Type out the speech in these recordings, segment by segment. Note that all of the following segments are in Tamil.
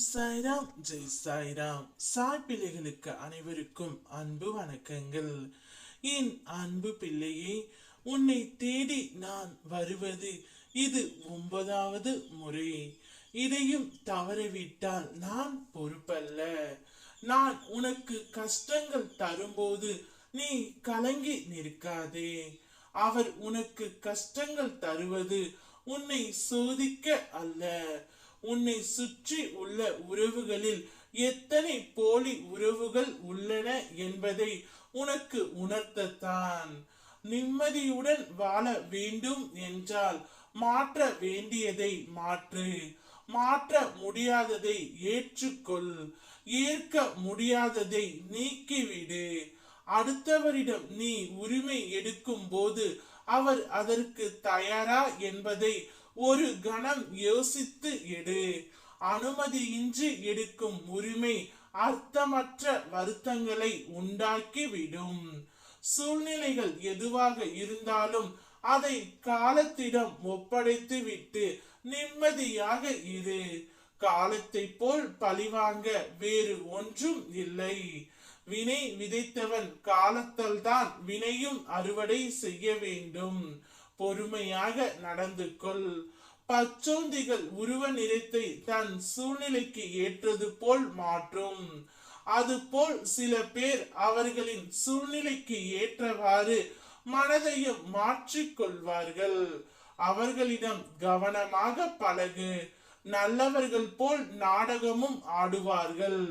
சாய்ராம் ஜெய் சாய்ராம் சாய் பிள்ளைகளுக்கு அனைவருக்கும் அன்பு வணக்கங்கள். என் அன்பு பிள்ளையே உன்னை தேடி நான் வருவது இது ஒன்பதாவது முறை. இதையும் தவறவிட்டால் நான் பொறுப்பல்ல. நான் உனக்கு கஷ்டங்கள் தரும்போது நீ கலங்கி நிற்காதே. அவர் உனக்கு கஷ்டங்கள் தருவது உன்னை சோதிக்க அல்ல. உன்னை சுற்றி உள்ள உறவுகளில் எத்தனை போலி உறவுகள் உள்ளன என்பதை உனக்கு உணர்த்தத்தான். நிம்மதியுடன் வாழ வேண்டும் என்றால் மாற்ற வேண்டியதை மாற்று. மாற்ற முடியாததை ஏற்றுக்கொள். ஏற்க முடியாததை நீக்கிவிடு. அடுத்தவரிடம் நீ உரிமை எடுக்கும் போது அவர் அதற்கு தயாரா என்பதை ஒரு கணம் யோசித்து எடு. அனுமதியின்றி எடுக்கும் உரிமை அர்த்தமற்ற வருத்தங்களை உண்டாக்கிவிடும். சூழ்நிலைகள் எதுவாக இருந்தாலும் அதை காலத்திடம் ஒப்படைத்து விட்டு நிம்மதியாக இரு. காலத்தை போல் பழிவாங்க வேறு ஒன்றும் இல்லை. வினை விதைத்தவன் காலத்தால் தான் வினையும் அறுவடை செய்ய வேண்டும். பொறுமையாக நடந்து கொள். பச்சோந்திகள் உருவ நிறத்தை தன் சூழ்நிலைக்கு ஏற்றது போல் மாற்றும். அதுபோல் சில பேர் அவர்களின் சூழ்நிலைக்கு ஏற்றவாறு மனதையும் மாற்றிக்கொள்வார்கள் அவர்களிடம் கவனமாக பழகு. நல்லவர்கள் போல் நாடகமும் ஆடுவார்கள்.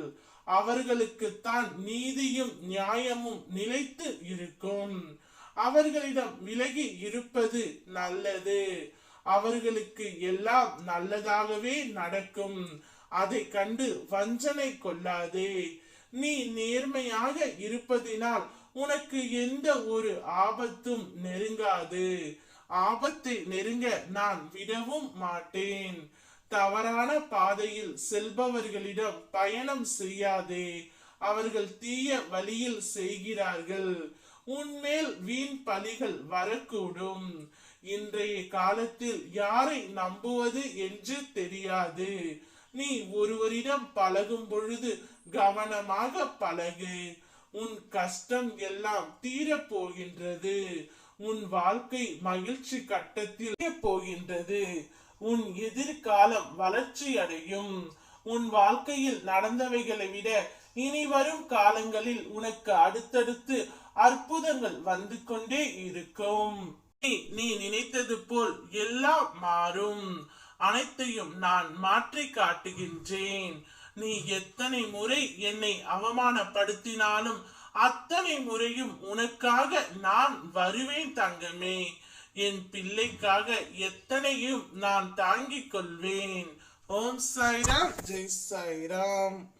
அவர்களுக்கு தான் நீதியும் நியாயமும் நிலைத்து இருக்கும். அவர்களிடம் விலகி இருப்பது நல்லது. அவர்களுக்கு எல்லாம் நல்லதாகவே நடக்கும். அதை கண்டு வஞ்சனை கொள்ளாதே. நீ நேர்மையாக இருப்பதினால் உனக்கு எந்த ஒரு ஆபத்தும் நெருங்காது. ஆபத்தை நெருங்க நான் விடவும் மாட்டேன். தவறான பாதையில் செல்பவர்களிடம் பயணம் செய்யாதே. அவர்கள் தீய வழியில் செய்கிறார்கள். உன்மேல் வீண் பலிகள் வரக்கூடும். இன்றைய காலத்தில் யாரை நம்புவது என்று தெரியாது. நீ ஒருவரிடம் பழகும் பொழுது கவனமாக பழகு. உன் கஷ்டம் எல்லாம் தீரப் போகின்றது. உன் வாழ்க்கை மகிழ்ச்சி கட்டத்தில் போகின்றது. உன் எதிர்காலம் வளர்ச்சி அடையும். உன் வாழ்க்கையில் நடந்தவைகளை விட இனி வரும் காலங்களில் உனக்கு அடுத்தடுத்து அற்புதங்கள் வந்து கொண்டே இருக்கும். நீ நினைத்தது போல் எல்லாம் மாறும். அனைத்தையும் நான் மாற்றி காட்டுகின்றேன். நீ எத்தனை முறை என்னை அவமானப்படுத்தினாலும் அத்தனை முறையும் உனக்காக நான் வருவேன் தங்கமே. என் பிள்ளைக்காக எத்தனையும் நான் தாங்கிக் கொள்வேன். ஓம் சாய்ராம். ஜெய் சாய்ராம்.